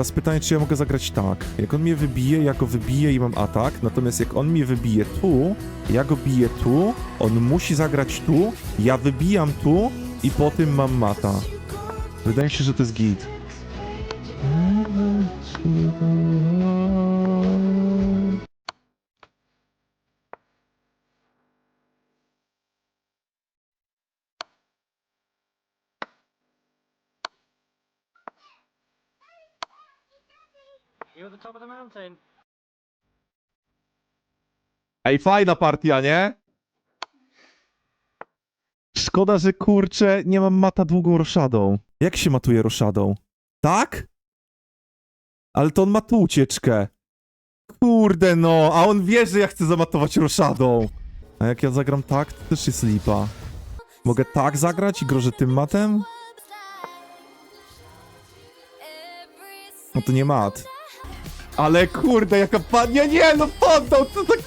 Teraz pytanie, czy ja mogę zagrać tak. Jak on mnie wybije, ja go wybiję i mam atak. Natomiast jak on mnie wybije tu, ja go biję tu, on musi zagrać tu, ja wybijam tu i po tym mam mata. Wydaje mi się, że to jest git. You're the top of the mountain. Ej, fajna partia, nie? Szkoda, że kurczę, nie mam mata długą roszadą. Jak się matuje roszadą? Tak? Ale to on ma tu ucieczkę. Kurde no, a on wie, że ja chcę zamatować roszadą. A jak ja zagram tak, to też jest lipa. Mogę tak zagrać i grożę tym matem? No to nie mat. Ale kurde, jaka pan... Nie, nie, no poddał, to tak